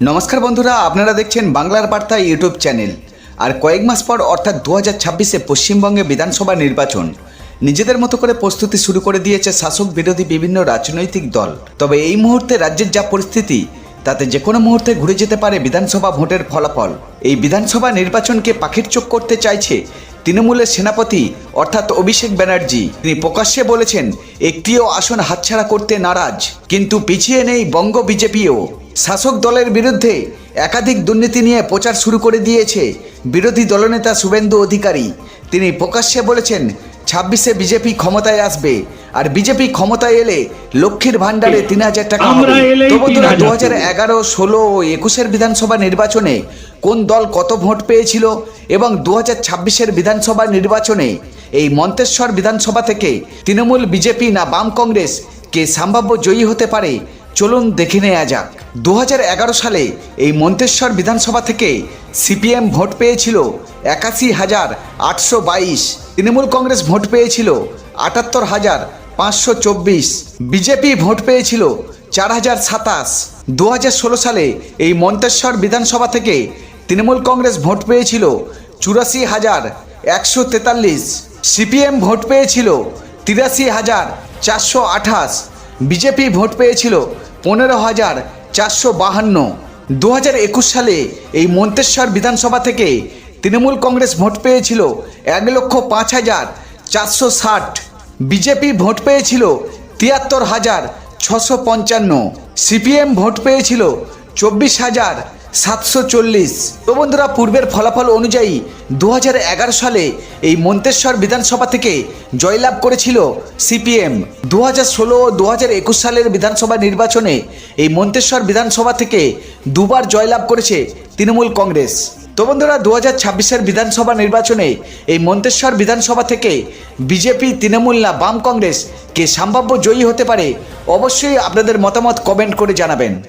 নমস্কার বন্ধুরা, আপনারা দেখছেন বাংলার বার্তা ইউটিউব চ্যানেল। আর কয়েক মাস পর, অর্থাৎ দু হাজার ছাব্বিশে পশ্চিমবঙ্গে বিধানসভা নির্বাচন। নিজেদের মতো করে প্রস্তুতি শুরু করে দিয়েছে শাসক বিরোধী বিভিন্ন রাজনৈতিক দল। তবে এই মুহূর্তে রাজ্যের যা পরিস্থিতি, তাতে যে কোনো মুহূর্তে ঘুরে যেতে পারে বিধানসভা ভোটের ফলাফল। এই বিধানসভা নির্বাচনকে পাখির চোখ করতে চাইছে তৃণমূলের সেনাপতি, অর্থাৎ অভিষেক ব্যানার্জি। তিনি প্রকাশ্যে বলেছেন, একটিও আসন হাতছাড়া করতে নারাজ। কিন্তু পিছিয়ে নেই বঙ্গ বিজেপিও। শাসক দলের বিরুদ্ধে একাধিক দুর্নীতি নিয়ে প্রচার শুরু করে দিয়েছে বিরোধী দলনেতা শুভেন্দু অধিকারী। তিনি প্রকাশ্যে বলেছেন ছাব্বিশে বিজেপি ক্ষমতায় আসবে আর বিজেপি ক্ষমতায় এলে লক্ষ্মীর ভান্ডারে তিন হাজার টাকা হবে। বন্ধুরা দু হাজার এগারো ষোলো ও একুশের বিধানসভা নির্বাচনে কোন দল কত ভোট পেয়েছিল এবং দু হাজার ছাব্বিশের বিধানসভা নির্বাচনে এই মন্তেশ্বর বিধানসভা থেকে তৃণমূল বিজেপি না বাম কংগ্রেস কে সম্ভাব্য জয়ী হতে পারে চলুন দেখে নেওয়া যাক। দু হাজার এগারো সালে এই মন্তেশ্বর বিধানসভা থেকে সিপিএম ভোট পেয়েছিল একাশি হাজার আটশো বাইশ। তৃণমূল কংগ্রেস ভোট পেয়েছিল আটাত্তর হাজার পাঁচশো চব্বিশ। বিজেপি ভোট পেয়েছিল চার হাজার সাতাশ। দু সালে এই মন্তেশ্বর বিধানসভা থেকে তৃণমূল কংগ্রেস ভোট পেয়েছিল চুরাশি হাজার একশো তেতাল্লিশ। সিপিএম ভোট পেয়েছিল তিরাশি হাজার চারশো আঠাশ। বিজেপি ভোট পেয়েছিল পনেরো হাজার চারশো বাহান্ন। দু হাজার একুশ সালে এই মন্তেশ্বর বিধানসভা থেকে তৃণমূল কংগ্রেস ভোট পেয়েছিল এক লক্ষ পাঁচ হাজার চারশো ষাট। বিজেপি ভোট পেয়েছিল তিয়াত্তর হাজার ছশো পঞ্চান্ন। সিপিএম ভোট পেয়েছিল চব্বিশ হাজার সাতশো চল্লিশ। তো বন্ধুরা, পূর্বের ফলাফল অনুযায়ী দু হাজার এগারো সালে এই মন্তেশ্বর বিধানসভা থেকে জয়লাভ করেছিল সিপিএম। দু হাজার ষোলো ও দু হাজার একুশ সালের বিধানসভা নির্বাচনে এই মন্তেশ্বর বিধানসভা থেকে দুবার জয়লাভ করেছে তৃণমূল কংগ্রেস। তো বন্ধুরা দু হাজার ছাব্বিশের বিধানসভা নির্বাচনে এই মন্তেশ্বর বিধানসভা থেকে বিজেপি, তৃণমূল না বাম কংগ্রেস কে সম্ভাব্য জয়ী হতে পারে অবশ্যই আপনাদের মতামত কমেন্ট করে জানাবেন।